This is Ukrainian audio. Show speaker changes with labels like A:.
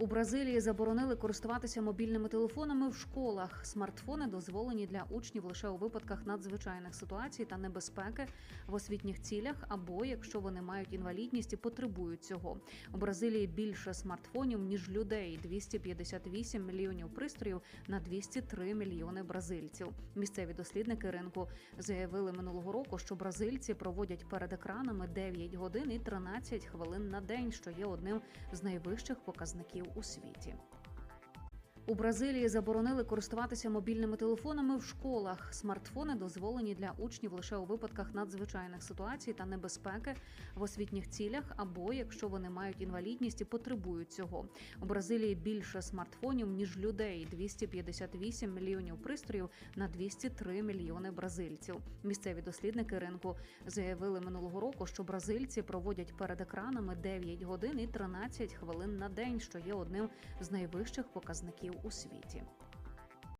A: У Бразилії заборонили користуватися мобільними телефонами в школах. Смартфони дозволені для учнів лише у випадках надзвичайних ситуацій та небезпеки в освітніх цілях, або якщо вони мають інвалідність і потребують цього. У Бразилії більше смартфонів ніж людей 258 мільйонів пристроїв на 203 мільйони бразильців. Місцеві дослідники ринку заявили минулого року, що бразильці проводять перед екранами 9 годин і 13 хвилин на день, що є одним з найвищих показників у світі. У Бразилії заборонили користуватися мобільними телефонами в школах. Смартфони дозволені для учнів лише у випадках надзвичайних ситуацій та небезпеки в освітніх цілях, або якщо вони мають інвалідність і потребують цього. У Бразилії більше смартфонів ніж людей 258 мільйонів пристроїв на 203 мільйони бразильців. Місцеві дослідники ринку заявили минулого року, що бразильці проводять перед екранами 9 годин і 13 хвилин на день, що є одним з найвищих показників у світі.